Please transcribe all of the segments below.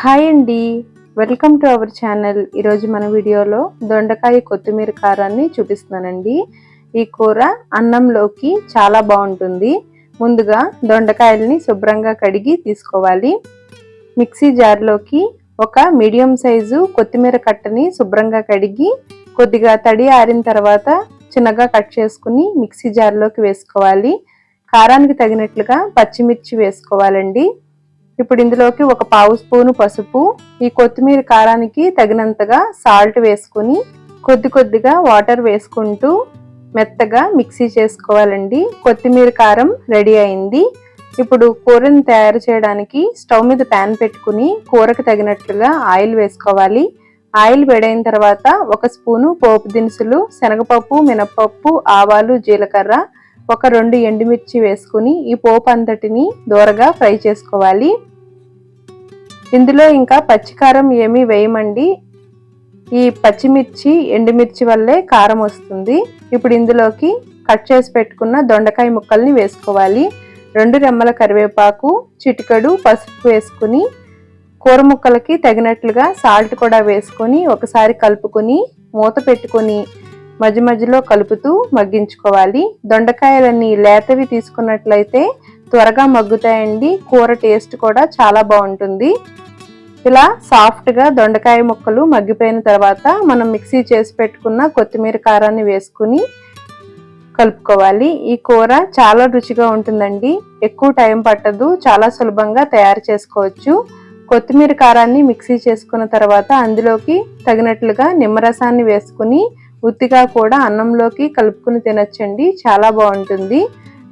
Hi అండి. Welcome to our channel. ఈరోజు మన వీడియోలో దొండకాయ కొత్తిమీర కారాన్ని చూపిస్తున్నానండి. ఈ కూర అన్నంలోకి చాలా బాగుంటుంది. ముందుగా దొండకాయల్ని శుభ్రంగా కడిగి తీసుకోవాలి. మిక్సీ జార్లోకి ఒక మీడియం సైజు కొత్తిమీర కట్టని శుభ్రంగా కడిగి కొద్దిగా తడి ఆరిన తర్వాత చిన్నగా కట్ చేసుకుని మిక్సీ జార్లోకి వేసుకోవాలి. కారానికి తగినట్లుగా పచ్చిమిర్చి వేసుకోవాలండి. ఇప్పుడు ఇందులోకి ఒక పావు స్పూను పసుపు ఈ కొత్తిమీర కారానికి తగినంతగా సాల్ట్ వేసుకుని కొద్ది కొద్దిగా వాటర్ వేసుకుంటూ మెత్తగా మిక్సీ చేసుకోవాలండి. కొత్తిమీర కారం రెడీ అయింది. ఇప్పుడు కూరని తయారు చేయడానికి స్టవ్ మీద ప్యాన్ పెట్టుకుని కూరకు తగినట్లుగా ఆయిల్ వేసుకోవాలి. ఆయిల్ వేడైన తర్వాత ఒక స్పూను పోపు దినుసులు శనగపప్పు మినపప్పు ఆవాలు జీలకర్ర ఒక రెండు ఎండుమిర్చి వేసుకుని ఈ పోపు అంతటిని దూరగా ఫ్రై చేసుకోవాలి. ఇందులో ఇంకా పచ్చికారం ఏమీ వేయమండి. ఈ పచ్చిమిర్చి ఎండుమిర్చి వల్లే కారం వస్తుంది. ఇప్పుడు ఇందులోకి కట్ చేసి పెట్టుకున్న దొండకాయ ముక్కల్ని వేసుకోవాలి. రెండు రెమ్మల కరివేపాకు చిటికడు పసుపు వేసుకుని కూర ముక్కలకి తగినట్లుగా సాల్ట్ కూడా వేసుకొని ఒకసారి కలుపుకొని మూత పెట్టుకొని మధ్య మధ్యలో కలుపుతూ మగ్గించుకోవాలి. దొండకాయలన్నీ లేతవి తీసుకున్నట్లయితే త్వరగా మగ్గుతాయండి. కూర టేస్ట్ కూడా చాలా బాగుంటుంది. ఇలా సాఫ్ట్గా దొండకాయ ముక్కలు మగ్గిపోయిన తర్వాత మనం మిక్సీ చేసి పెట్టుకున్న కొత్తిమీర కారాన్ని వేసుకుని కలుపుకోవాలి. ఈ కూర చాలా రుచిగా ఉంటుందండి. ఎక్కువ టైం పట్టదు. చాలా సులభంగా తయారు చేసుకోవచ్చు. కొత్తిమీర కారాన్ని మిక్సీ చేసుకున్న తర్వాత అందులోకి తగినట్లుగా నిమ్మరసాన్ని వేసుకుని ఉత్తిగా కూడా అన్నంలోకి కలుపుకుని తినొచ్చండి. చాలా బాగుంటుంది.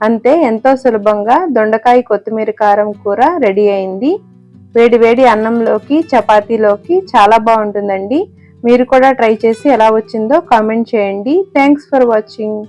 అంతే ఎంతో సులభంగా దొండకాయ కొత్తిమీర కారం కూర రెడీ అయింది. వేడి వేడి అన్నంలోకి చపాతీలోకి చాలా బాగుంటుందండి. మీరు కూడా ట్రై చేసి ఎలా వచ్చిందో కామెంట్ చేయండి. Thanks for watching